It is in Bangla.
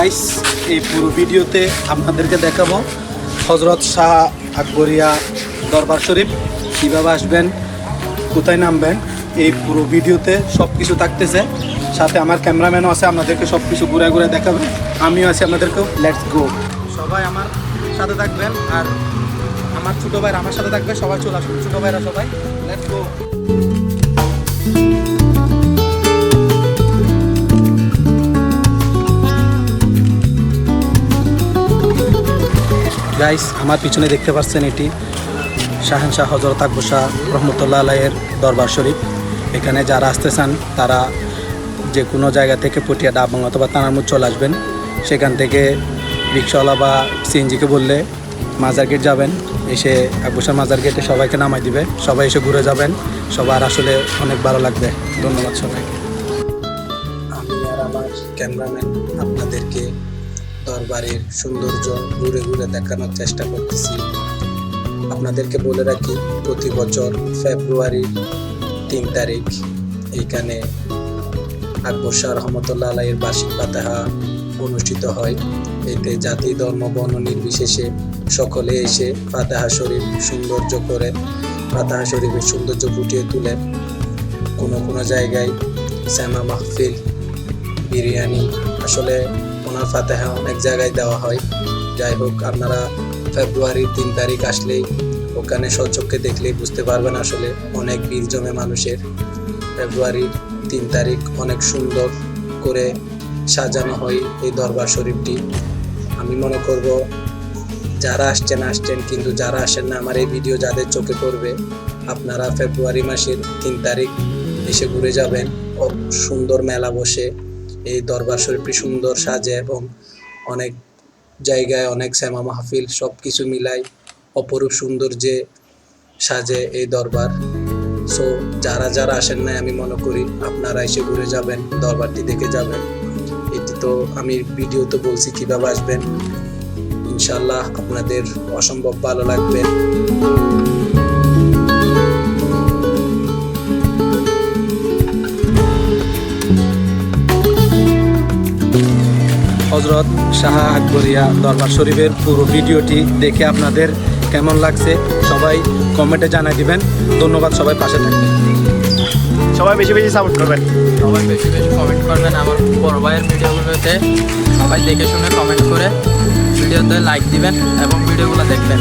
গাইস এই পুরো ভিডিওতে আপনাদেরকে দেখাবো হজরত শাহ আকবরিয়া দরবার শরীফ। কীভাবে আসবেন, কোথায় নামবেন, এই পুরো ভিডিওতে সব কিছু থাকতেছে। সাথে আমার ক্যামেরাম্যানও আছে, আপনাদেরকে সব কিছু ঘুরে ঘুরে দেখাবে। আমিও আছি আপনাদেরকেও। লেটস গো সবাই আমার সাথে থাকবেন আর আমার ছোটো ভাইরা আমার সাথে থাকবে। সবাই চলে আসুন, ছোটো ভাইরা সবাই। লেটস গো গাইস আমার পিছনে দেখতে পাচ্ছেন এটি শাহেনশাহ হজরত আকবর শাহ রহমতুল্লাহ আলাইয়ের দরবার শরীফ। এখানে যারা আসতে চান, তারা যে কোনো জায়গা থেকে পটিয়া ডাবং অথবা তানারমুদ চলে আসবেন। সেখান থেকে রিক্সাওয়ালা বা সিএনজিকে বললে মাজার গেট যাবেন। এসে আকবর মাজার গেটে সবাইকে নামাই দিবে। সবাই এসে ঘুরে যাবেন। সবার আসলে অনেক ভালো লাগবে। ধন্যবাদ সবাইকে। আমি আর আমার ক্যামেরাম্যান আপনাদেরকে দরবারের সৌন্দর্য ঘুরে ঘুরে দেখানোর চেষ্টা করতেছি। আপনাদেরকে বলে রাখি, প্রতি বছর ফেব্রুয়ারির তিন তারিখ, এইখানে আকবর শাহ রহমতুল্লাহ আলাইয়ের বার্ষিক পাতাহা অনুষ্ঠিত হয়। এতে জাতি, ধর্ম, বর্ণ নির্বিশেষে সকলে এসে ফাতাহা শরীফ সৌন্দর্য করে, ফাতাহা শরীফের সৌন্দর্য ফুটিয়ে তুলে। কোনো কোনো জায়গায় শ্যামা মাহফিল, বিরিয়ানি, আসলে ওনার ফাতেহা অনেক জায়গায় দেওয়া হয়। যাই হোক, আপনারা ফেব্রুয়ারির তিন তারিখ আসলেই ওখানে সচক্ষে দেখলেই বুঝতে পারবেন আসলে অনেক ভিড় জমে মানুষের। ফেব্রুয়ারির তিন তারিখ অনেক সুন্দর করে সাজানো হয় এই দরবার শরীফটি। আমি মনে করব, যারা আসছেন আসছেন, কিন্তু যারা আসেন না, আমার এই ভিডিও যাদের চোখে পড়বে, আপনারা ফেব্রুয়ারি মাসের তিন তারিখ এসে ঘুরে যাবেন। সুন্দর মেলা বসে এই দরবার শরীফটি সুন্দর সাজে এবং অনেক জায়গায় অনেক শ্যামা মাহফিল সব কিছু মিলাই অপরূপ সুন্দর যে সাজে এই দরবার। সো যারা যারা আসেন নাই, আমি মনে করি আপনারা এসে ঘুরে যাবেন, দরবারটি দেখে যাবেন। এটি তো আমি ভিডিও তো বলছি কীভাবে আসবেন। ইনশাল্লাহ আপনাদের অসম্ভব ভালো লাগবে। হজরত শাহ আকবরিয়া দরবার শরীফের পুরো ভিডিওটি দেখে আপনাদের কেমন লাগছে সবাই কমেন্টে জানাই দিবেন। ধন্যবাদ সবাই পাশে থাকবেন। সবাই বেশি বেশি সাপোর্ট করবেন। সবাই বেশি বেশি কমেন্ট করবেন আমার বড় ভাইয়ের ভিডিওগুলোতে। সবাই দেখে শুনে কমেন্ট করে ভিডিওতে লাইক দিবেন এবং ভিডিওগুলো দেখবেন।